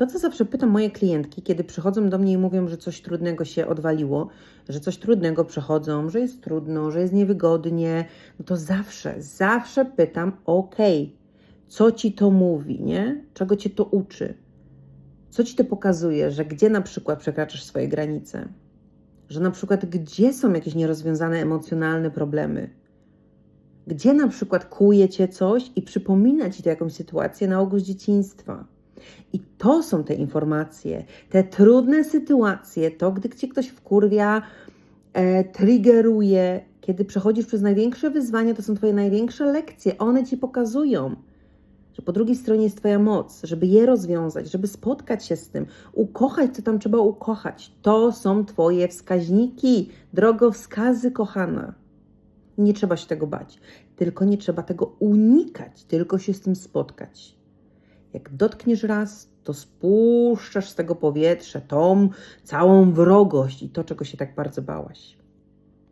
To, co zawsze pytam moje klientki, kiedy przychodzą do mnie i mówią, że coś trudnego się odwaliło, że coś trudnego przechodzą, że jest trudno, że jest niewygodnie, no to zawsze, zawsze pytam, ok, co ci to mówi, nie? Czego cię to uczy? Co ci to pokazuje, że gdzie na przykład przekraczasz swoje granice? Że na przykład gdzie są jakieś nierozwiązane emocjonalne problemy? Gdzie na przykład kłuje cię coś i przypomina ci to jakąś sytuację na ogół z dzieciństwa? I to są te informacje, te trudne sytuacje, to gdy cię ktoś wkurwia, e, triggeruje, kiedy przechodzisz przez największe wyzwania, to są twoje największe lekcje. One ci pokazują, że po drugiej stronie jest twoja moc, żeby je rozwiązać, żeby spotkać się z tym, ukochać, co tam trzeba ukochać. To są twoje wskaźniki, drogowskazy, kochana. Nie trzeba się tego bać, tylko nie trzeba tego unikać, tylko się z tym spotkać. Jak dotkniesz raz, to spuszczasz z tego powietrza tą całą wrogość i to, czego się tak bardzo bałaś.